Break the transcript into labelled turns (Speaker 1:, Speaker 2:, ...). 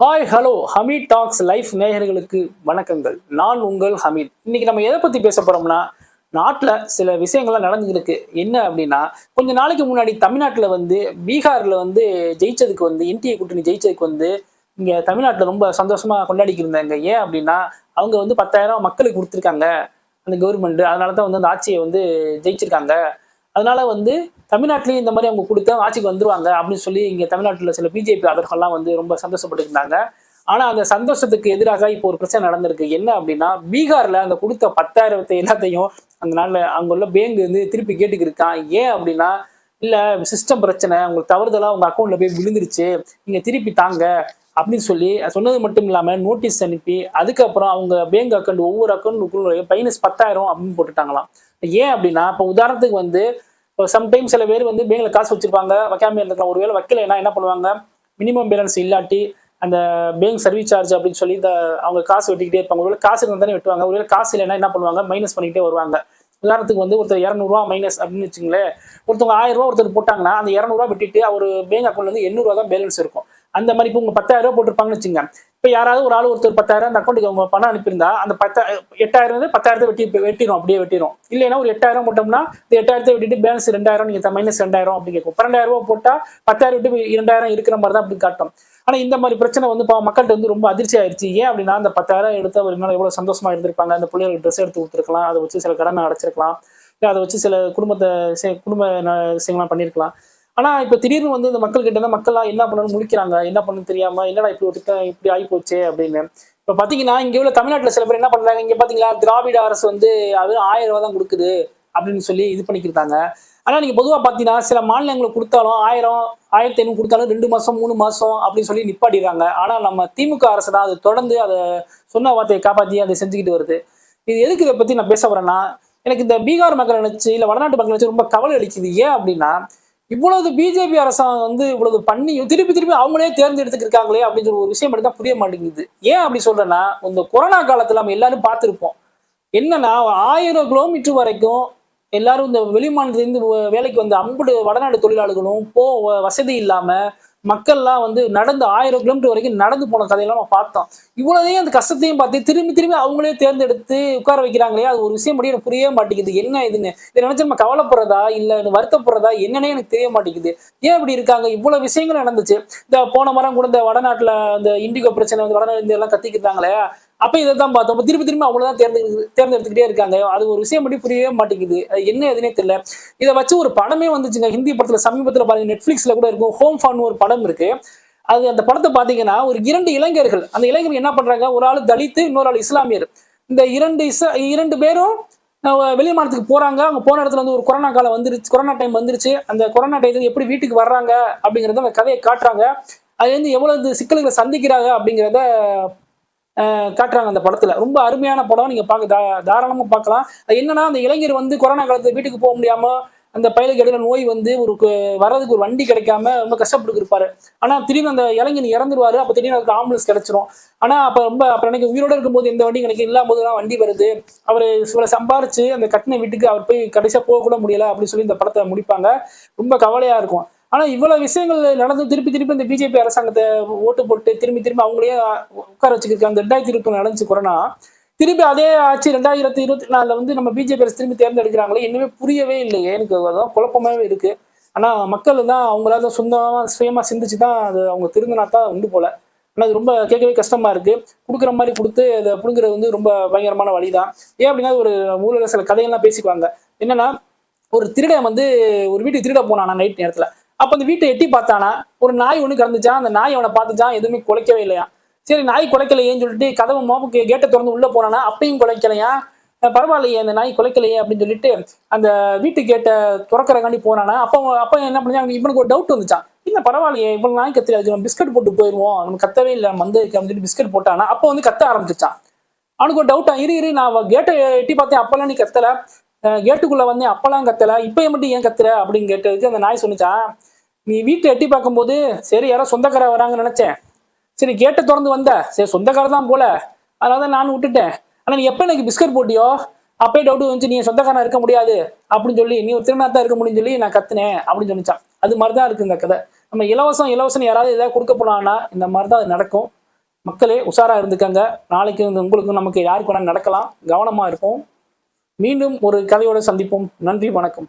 Speaker 1: Hi hello Hameed talks life நேயர்களுக்கு வணக்கங்கள். நான் உங்கள் ஹமீத் இன்னைக்கு நம்ம எதை பத்தி பேச போறோம்னா நாட்டில் சில விஷயங்கள்லாம் நடந்துருக்கு என்ன அப்படின்னா கொஞ்ச நாளைக்கு முன்னாடி தமிழ்நாட்டில் வந்து பீகாரில் வந்து ஜெயிச்சதுக்கு வந்து என்டிஏ கூட்டணி ஜெயிச்சதுக்கு வந்து இங்கே தமிழ்நாட்டில் ரொம்ப சந்தோஷமாக கொண்டாடிக்கு இருந்தாங்க. ஏன் அப்படின்னா அவங்க வந்து பத்தாயிரம் மக்களுக்கு கொடுத்துருக்காங்க. அந்த கவர்மெண்ட் அதனால தான் வந்து அந்த ஆட்சியை வந்து ஜெயிச்சிருக்காங்க. அதனால வந்து தமிழ்நாட்டிலையும் இந்த மாதிரி அவங்க கொடுத்தா ஆட்சிக்கு வந்துருவாங்க அப்படின்னு சொல்லி இங்கே தமிழ்நாட்டில் சில பிஜேபி ஆதரவுகள்லாம் வந்து ரொம்ப சந்தோஷப்பட்டுருந்தாங்க. ஆனால் அந்த சந்தோஷத்துக்கு எதிராக இப்போ ஒரு பிரச்சனை நடந்திருக்கு. என்ன அப்படின்னா பீகாரில் அந்த கொடுத்த பத்தாயிரத்தை எல்லாத்தையும் அந்த நாளில் அங்கே உள்ள பேங்க் வந்து திருப்பி கேட்டுக்கிருக்கான். ஏன் அப்படின்னா இல்லை சிஸ்டம் பிரச்சனை உங்களுக்கு தவறுதலாக உங்கள் அக்கௌண்ட்டில் போய் விழுந்துருச்சு. நீங்கள் திருப்பி தாங்க அப்படின்னு சொல்லி சொன்னது மட்டும் இல்லாமல் நோட்டீஸ் அனுப்பி அதுக்கப்புறம் அவங்க பேங்க் அக்கௌண்ட் ஒவ்வொரு அக்கௌண்ட் மைனஸ் பத்தாயிரம் அப்படின்னு போட்டுட்டாங்களாம். ஏன் அப்படின்னா இப்போ உதாரணத்துக்கு வந்து சம்டைம் சில பேர் வந்து பேங்க்ல காசு வச்சிருப்பாங்க வைக்காம இருந்திருக்கலாம். ஒருவேளை வைக்கலைன்னா என்ன பண்ணுவாங்க? மினிமம் பேலன்ஸ் இல்லாட்டி அந்த பேங்க் சர்வீஸ் சார்ஜ் அப்படின்னு சொல்லி இந்த அவங்க காசு வெட்டிக்கிட்டே இருப்பாங்க. ஒருவேளை காசு இருந்தால் தானே வெட்டுவாங்க. ஒருவேளை காசு இல்லைன்னா என்ன பண்ணுவாங்க? மைனஸ் பண்ணிக்கிட்டே வருவாங்க. உதாரணத்துக்கு வந்து ஒருத்தர் இரநூறுவா மைனஸ் அப்படின்னு வச்சுங்களேன் ஒருத்தவங்க ஆயிரம் ரூபா ஒருத்தர் போட்டாங்கன்னா அந்த இரநூறுவா வெட்டிட்டு அவர் பேங்க் அக்கௌண்ட்ல வந்து எண்ணூறுவா தான் பேலன்ஸ் இருக்கும். அந்த மாதிரி இப்போ உங்க பத்தாயிரம் ரூபா போட்டிருப்பாங்கன்னு வச்சுங்க. இப்போ யாராவது ஒரு ஆள் ஒருத்தர் பத்தாயிரம் அந்த அக்கௌண்ட்டுக்கு அவங்க பணம் அனுப்பியிருந்தா அந்த பத்த எட்டாயிரம் வந்து பத்தாயிரத்தை வெட்டி வெட்டிடும் அப்படியே வெட்டிடும் இல்லைன்னா ஒரு எட்டாயிரம் போட்டோம்னா இந்த எட்டாயிரத்தை வெட்டிட்டு பேலன்ஸ் ரெண்டாயிரம் நீங்க மைனஸ் ரெண்டாயிரம் அப்படி கேட்கும். பன்னெண்டாயிரம் ரூபாய் போட்டா பத்தாயிரம் விட்டு இரண்டாயிரம் இருக்கிற மாதிரி தான் அப்படி காட்டும். ஆனா இந்த மாதிரி பிரச்சனை வந்து மக்கள்கிட்ட வந்து ரொம்ப அதிர்ச்சி ஆயிடுச்சு ஏன் அப்படின்னா அந்த பத்தாயிரம் எடுத்து அவர் என்னால எவ்வளவு சந்தோஷமா இருந்திருப்பாங்க. அந்த பிள்ளைகளுக்கு ட்ரெஸ் எடுத்து கொடுத்துருக்கலாம். அதை வச்சு சில கடனை அடைச்சிருக்கலாம். இல்லை அதை வச்சு சில குடும்பத்தை குடும்ப விஷயங்கள்லாம் பண்ணியிருக்கலாம் ஆனா இப்ப திடீர்னு வந்து இந்த மக்கள் கிட்ட இருந்து மக்கள்லாம் என்ன பண்ணணும்னு முழிக்கிறாங்க? என்ன பண்ணணும்னு தெரியாம என்னடா இப்படி ஒரு திட்டம் இப்படி ஆகி போச்சு அப்படின்னு. இப்ப பாத்தீங்கன்னா இங்க உள்ள தமிழ்நாட்டுல சில பேர் என்ன பண்றாங்க? இங்க பாத்தீங்களா திராவிட அரசு வந்து அது ஆயிரம் ரூபாய் தான் கொடுக்குது அப்படின்னு சொல்லி இது பண்ணிக்கிட்டாங்க. ஆனா நீங்க பொதுவா பாத்தீங்கன்னா சில மாநிலங்களுக்கு கொடுத்தாலும் ஆயிரம் ஆயிரத்தி ஐநூறு கொடுத்தாலும் ரெண்டு மாசம் மூணு மாசம் அப்படின்னு சொல்லி நிப்பாடிடுறாங்க ஆனா நம்ம திமுக அரசு தான் அது தொடர்ந்து அதை சொன்ன வார்த்தையை காப்பாத்தி அதை செஞ்சுக்கிட்டு வருது. இது எதுக்கு இதை பத்தி நான் பேச வரேன்னா எனக்கு இந்த பீகார் மக்கள் நினைச்சு இல்ல வடநாட்டு மக்கள் நினைச்சு ரொம்ப கவலை அளிக்குது. ஏன் அப்படின்னா இவ்வளவு பிஜேபி அரசாங்கம் வந்து இவ்வளவு பண்ணி திருப்பி திருப்பி அவங்களே தேர்ந்தெடுத்துக்கிருக்காங்களே அப்படின்னு சொல்லி ஒரு விஷயம் மட்டும் தான் புரிய மாட்டேங்குது. ஏன் அப்படி சொல்றேன்னா இந்த கொரோனா காலத்துல நம்ம எல்லாரும் பார்த்திருப்போம். என்னன்னா ஆயிரம் கிலோமீட்டர் வரைக்கும் எல்லாரும் இந்த வெளிமாநிலத்திலிருந்து வேலைக்கு வந்த அம்புடு வடநாடு தொழிலாளர்களும் போ வசதி இல்லாம மக்கள்லாம் வந்து நடந்து ஆயிரம் கிலோமீட்டர் வரைக்கும் நடந்து போன கதையெல்லாம் நம்ம பார்த்தோம். இவ்வளோதையும் அந்த கஷ்டத்தையும் பார்த்து திரும்பி திரும்பி அவங்களே தேர்ந்தெடுத்து உட்கார வைக்கிறாங்களே அது ஒரு விஷயம் படி எனக்கு புரியவே மாட்டேங்குது. என்ன இதுன்னு? இதை நினைச்சு நம்ம கவலைப்படுறதா? இல்லை வருத்தப்படுறதா? என்னன்னே எனக்கு தெரிய மாட்டேங்குது. ஏன் இப்படி இருக்காங்க? இவ்வளவு விஷயங்கள் நடந்துச்சு. இந்த போன மரம் கூட இந்த வடநாட்டுல அந்த இண்டிகோ பிரச்சனை வந்து வடநாடு எல்லாம் கத்திக்கிட்டாங்களே. அப்ப இதை தான் பார்த்தோம் திருப்பி திரும்பி அவங்கள தான் தேர்ந்து தேர்ந்தெடுத்துக்கிட்டே இருக்காங்க. அது ஒரு விஷயம் மட்டும் புரியவே மாட்டேங்குது. அது என்ன எதுனே தெரியல. இதை வச்சு ஒரு படமே வந்துச்சுங்க. ஹிந்தி படத்துல சமீபத்துல பாருங்க நெட்ஃபிளிக்ஸ்ல கூட இருக்கும். ஹோம் ஃபான் ஒரு படம் இருக்கு. அது அந்த படத்தை பாத்தீங்கன்னா ஒரு இரண்டு இளைஞர்கள் அந்த இளைஞர்கள் என்ன பண்றாங்க? ஒரு ஆள் தலித்து இன்னொரு ஆள் இஸ்லாமியர். இந்த இரண்டு இச இரண்டு பேரும் வெளி மாநிலத்துக்கு போறாங்க. அவங்க போன இடத்துல வந்து ஒரு கொரோனா காலம் வந்துருச்சு கொரோனா டைம் வந்துருச்சு. அந்த கொரோனா டைத்துல எப்படி வீட்டுக்கு வர்றாங்க அப்படிங்கறத அந்த கதையை காட்டுறாங்க. அது வந்து எவ்வளவு சிக்கல்களை சந்திக்கிறாங்க அப்படிங்கிறத காட்டுறாங்க அந்த படத்துல. ரொம்ப அருமையான படம். நீங்க பார்க்க தா- தாராளமா பார்க்கலாம். அது என்னன்னா அந்த இளைஞர் வந்து கொரோனா காலத்துல வீட்டுக்கு போக முடியாம அந்த பயலுக்கு இடையில நோய் வந்து ஒரு வர்றதுக்கு ஒரு வண்டி கிடைக்காம ரொம்ப கஷ்டப்பட்டு இருப்பாரு. ஆனா திடீர்னு அந்த இளைஞன் இறந்துருவாரு. அப்ப திடீர்னு அதுக்கு ஆம்புலன்ஸ் கிடைச்சிரும். ஆனா அப்ப ரொம்ப அப்ப எனக்கு உயிரோட இருக்கும்போது எந்த வண்டி கிடைக்கும் இல்லாம போதுதான் வண்டி வருது. அவர் சில சம்பாரிச்சு அந்த கட்டின வீட்டுக்கு அவர் போய் கடைசியா போக கூட முடியல அப்படின்னு சொல்லி இந்த படத்தை முடிப்பாங்க. ரொம்ப கவலையா இருக்கும். ஆனா இவ்வளவு விஷயங்கள் நடந்து திருப்பி திருப்பி இந்த பிஜேபி அரசாங்கத்தை ஓட்டு போட்டு திரும்பி திரும்பி அவங்களே உட்கார வச்சுக்கிருக்காங்க அந்த ரெண்டாயிரத்தி இருபத்தி நடந்துச்சு கொரோனா திருப்பி அதே ஆட்சி ரெண்டாயிரத்தி இருபத்தி நாலுல வந்து நம்ம பிஜேபி அரசு திரும்பி தேர்ந்தெடுக்கிறாங்களே இன்னுமே புரியவே இல்லையே. எனக்கு அதான் குழப்பமாவே இருக்கு. ஆனா மக்கள் தான் அவங்களால சொந்தமா சுயமா சிந்திச்சு தான் அது அவங்க திருந்தினா தான் உண்டு போல. ஆனா அது ரொம்ப கேட்கவே கஷ்டமா இருக்கு. கொடுக்குற மாதிரி கொடுத்து அதை புடுங்குறது வந்து ரொம்ப பயங்கரமான வழிதான். ஏன் அப்படின்னா ஒரு ஊழல சில கதையெல்லாம் பேசிக்குவாங்க. என்னன்னா ஒரு திருடன் வந்து ஒரு வீட்டுக்கு திருட போனான் நைட் நேரத்துல. அப்போ அந்த வீட்டை எட்டி பார்த்தானா? ஒரு நாய் ஒன்று கிடந்துச்சான் அந்த நாய் அவனை பார்த்துச்சான் எதுவுமே குலைக்கவே இல்லையா? சரி நாய் குலைக்கலையேன்னு சொல்லிட்டு கதவை மோப்புக்கு கேட்டை திறந்து உள்ளே போனானா? அப்பையும் குலைக்கலையா? பரவாயில்லையே அந்த நாய் குலைக்கலையே அப்படின்னு சொல்லிட்டு அந்த வீட்டு கேட்டை துறக்கறக்காண்டி போனானா? அப்போ அப்போ என்ன பண்ணா இவனுக்கு ஒரு டவுட் வந்துச்சான். இல்லை பரவாயில்லையே இவ்வளோ நாய் கத்திராது நம்ம பிஸ்கட் போட்டு போயிடுவோம் நம்ம கத்தவே இல்லை மந்து அப்படின்னு சொல்லி பிஸ்கட் போட்டானா? அப்போ வந்து கத்த ஆரம்பிச்சிச்சான். அவனுக்கு ஒரு டவுட்டா இரு இரு நான் கேட்டை எட்டி பார்த்தேன். அப்பெல்லாம் நீ கத்தலை. கேட்டுக்குள்ளே வந்தேன். அப்பெல்லாம் கத்தல. இப்போ மட்டும் ஏன் கத்துற? அப்படின்னு கேட்டதுக்கு அந்த நாய் சொன்னிச்சான் நீ வீட்டை எட்டி பார்க்கும்போது சரி யாரோ சொந்தக்கார வராங்கன்னு நினச்சேன். சரி கேட்டை திறந்து வந்த. சரி சொந்தக்கார தான் போல. அதனால தான் நான் விட்டுட்டேன். ஆனால் நீ எப்போ எனக்கு பிஸ்கட் போட்டியோ அப்பயே டவுட் வந்துச்சு நீ சொந்தக்காரன் இருக்க முடியாது அப்படின்னு சொல்லி நீ ஒரு திருநாத்தா இருக்க முடியும்னு சொல்லி நான் கத்துனேன் அப்படின்னு சொல்லிச்சான் அது மாதிரி தான் இருக்குது இந்த கதை. நம்ம இலவசம் இலவசம் யாராவது ஏதாவது கொடுக்க போனான்னா இந்த மாதிரி தான் அது நடக்கும். மக்களே உஷாராக இருந்துக்கங்க. நாளைக்கு உங்களுக்கும் நமக்கு யாருக்கு வேணாலும் நடக்கலாம். கவனமாக இருப்போம். மீண்டும் ஒரு கதையோடு சந்திப்போம். நன்றி வணக்கம்.